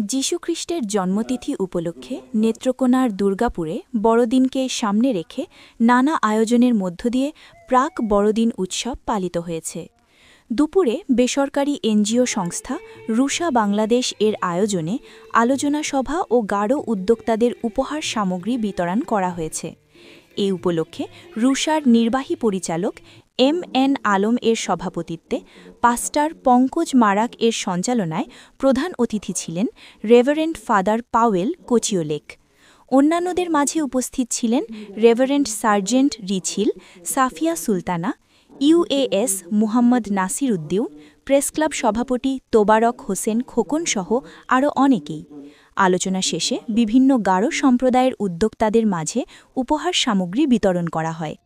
যীশুখ্রিস্টের জন্মতিথি উপলক্ষে নেত্রকোনার দুর্গাপুরে বড়দিনকে সামনে রেখে নানা আয়োজনের মধ্য দিয়ে প্রাক বড়দিন উৎসব পালিত হয়েছে। দুপুরে বেসরকারি এনজিও সংস্থা রুষা বাংলাদেশ এর আয়োজনে আলোচনা সভা ও গাঢ় উদ্যোক্তাদের উপহার সামগ্রী বিতরণ করা হয়েছে। এই উপলক্ষে রুষার নির্বাহী পরিচালক এম এন আলম এর সভাপতিত্বে পাস্টার পঙ্কজ মারাক এর সঞ্চালনায় প্রধান অতিথি ছিলেন রেভারেন্ড ফাদার পাওয়েল কোচিওলেক। অন্যান্যদের মাঝে উপস্থিত ছিলেন reverend sergeant Richil Safia Sultana UAS Muhammad Nasir Uddin press club সভাপতি তোবারক হোসেন খোকন সহ আরও অনেকেই। আলোচনা শেষে বিভিন্ন গারো সম্প্রদায়ের উদ্যোক্তাদের মাঝে উপহার সামগ্রী বিতরণ করা হয়।